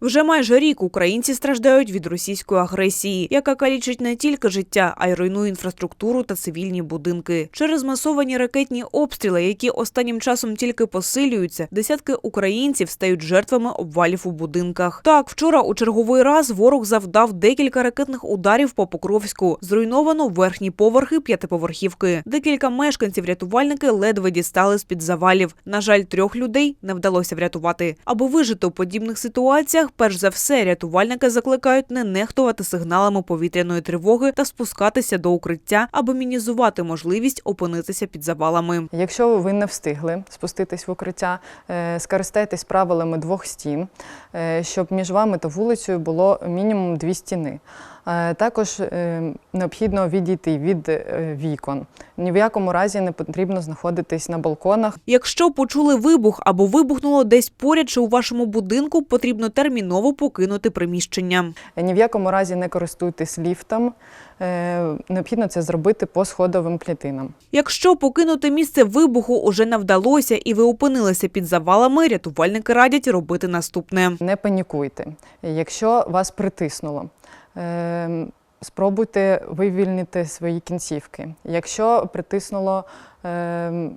Вже майже рік українці страждають від російської агресії, яка калічить не тільки життя, а й руйнує інфраструктуру та цивільні будинки. Через масовані ракетні обстріли, які останнім часом тільки посилюються, десятки українців стають жертвами обвалів у будинках. Так, вчора у черговий раз ворог завдав декілька ракетних ударів по Покровську. Зруйновано верхні поверхи п'ятиповерхівки. Декілька мешканців рятувальники ледве дістали з під завалів. На жаль, трьох людей не вдалося врятувати. Аби вижити у подібних ситуаціях, перш за все, рятувальники закликають не нехтувати сигналами повітряної тривоги та спускатися до укриття, аби мінізувати можливість опинитися під завалами. Якщо ви не встигли спуститись в укриття, е, скористайтесь правилами двох стін, е, щоб між вами та вулицею було мінімум дві стіни. Е, Також е, необхідно відійти від е, вікон. Ні в якому разі не потрібно знаходитись на балконах. Якщо почули вибух або вибухнуло десь поряд чи у вашому будинку, потрібно терміново покинути приміщення. Ні в якому разі не користуйтесь ліфтом. Необхідно це зробити по сходовим клітинам. Якщо покинути місце вибуху уже не вдалося і ви опинилися під завалами, рятувальники радять робити наступне. Не панікуйте. Якщо вас притиснуло, спробуйте вивільнити свої кінцівки. Якщо притиснуло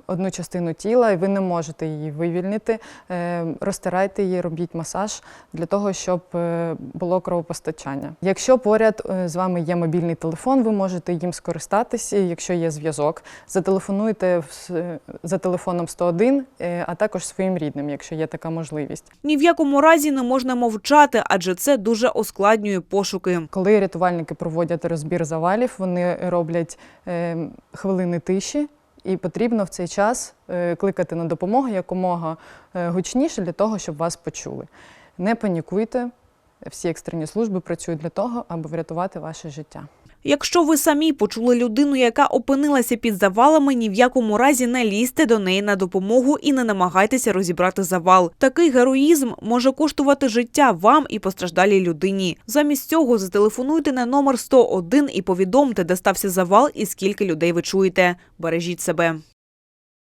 одну частину тіла і ви не можете її вивільнити, е, розтирайте її, робіть масаж для того, щоб е, було кровопостачання. Якщо поряд е, з вами є мобільний телефон, ви можете їм скористатися, якщо є зв'язок. Зателефонуйте за телефоном 101, е, а також своїм рідним, якщо є така можливість. Ні в якому разі не можна мовчати, адже це дуже ускладнює пошуки. Коли рятувальники проводять розбір завалів, вони роблять е, хвилини тиші, і потрібно в цей час е, кликати на допомогу якомога е, гучніше для того, щоб вас почули. Не панікуйте. Всі екстрені служби працюють для того, аби врятувати ваше життя. Якщо ви самі почули людину, яка опинилася під завалами, ні в якому разі не лізьте до неї на допомогу і не намагайтеся розібрати завал. Такий героїзм може коштувати життя вам і постраждалій людині. Замість цього зателефонуйте на номер 101 і повідомте, де стався завал і скільки людей ви чуєте. Бережіть себе.